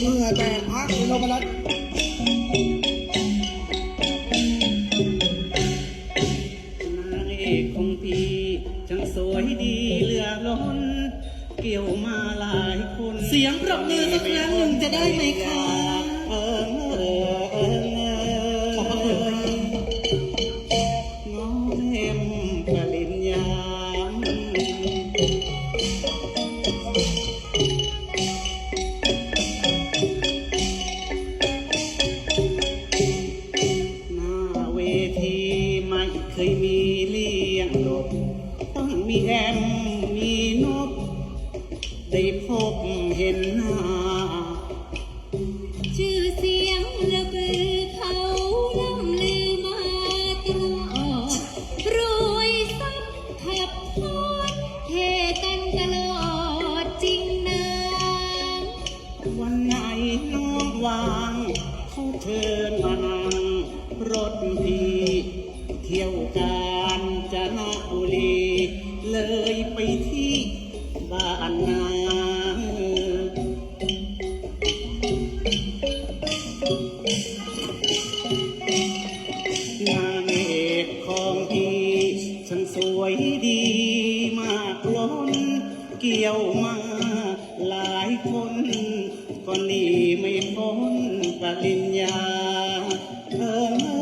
เมื่อแต่พักคุณนพรัตน์นางเอกของพี่ช่างสวยดีเหลือล้น เกี่ยวมาหลายคน เสียงปรบมือสักครั้งหนึ่งจะได้ไหมคะ เลี้ยงหลบต้องมีแอมมีนก ได้พบเห็นหน้า ชื่อเสียงระเบือเขาล่ำลือมาตลอดรวยทรัพย์ขับพอนเทกันตลอดจริงนะวันไหนน้องวางเขาเชิญมา บ้านนางเอกของพี่ฉันสวยดีมากล้น เกี่ยวมาหลายคนก็หนีไม่พ้นปริญญาเออเออ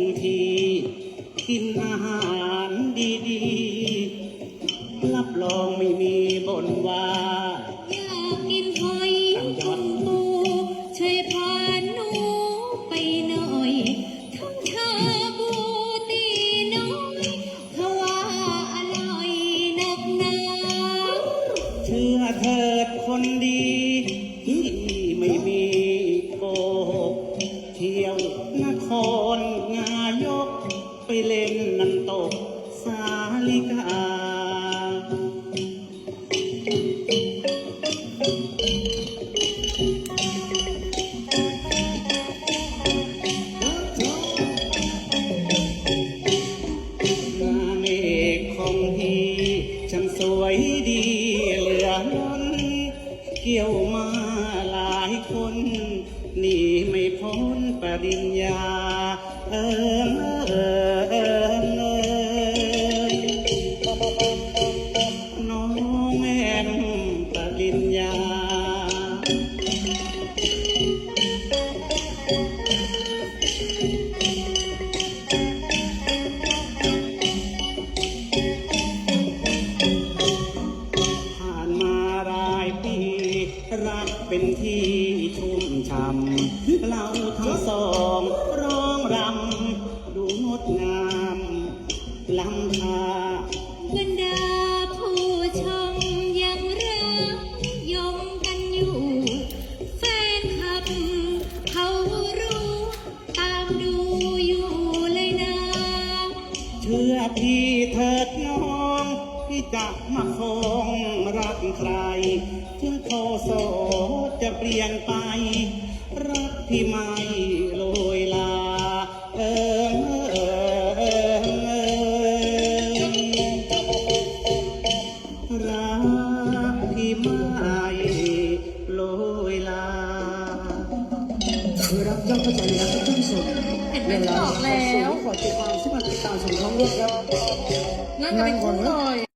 ทุกที กินอาหารดีๆ รับรองไม่มีบ่นว่าอยากกินหอยกุ้งปูช่วยพาหนูไปหน่อยทั้งชาบูตีน้อยเขาว่าอร่อยนักหนาเชื่อเถิดคนดีที่ไม่มี ลิกาเอกของพี่ช่างสวยดีเหลือล้นเกี่ยวมาหลายคนหนีไม่พ้นปริญญา เออเออเออเออ ญญา ผ่านมาหลายปี รักเป็นที่ชุ่มช่ำเราทั้งสองร้องรำ ดูงดงามลำค่า ที่เถิดน้องที่จะมาคงรักใคร ถึงโคโซจะเปลี่ยนไป รักที่มา คือรับเจ้าเข้าใจแล้วท่านผู้ชมเห็นไหมบอกแล้ว ขอติดตามสมัครติดตามชมท้องเรื่องครับนั่นก็เป็นคู่เลย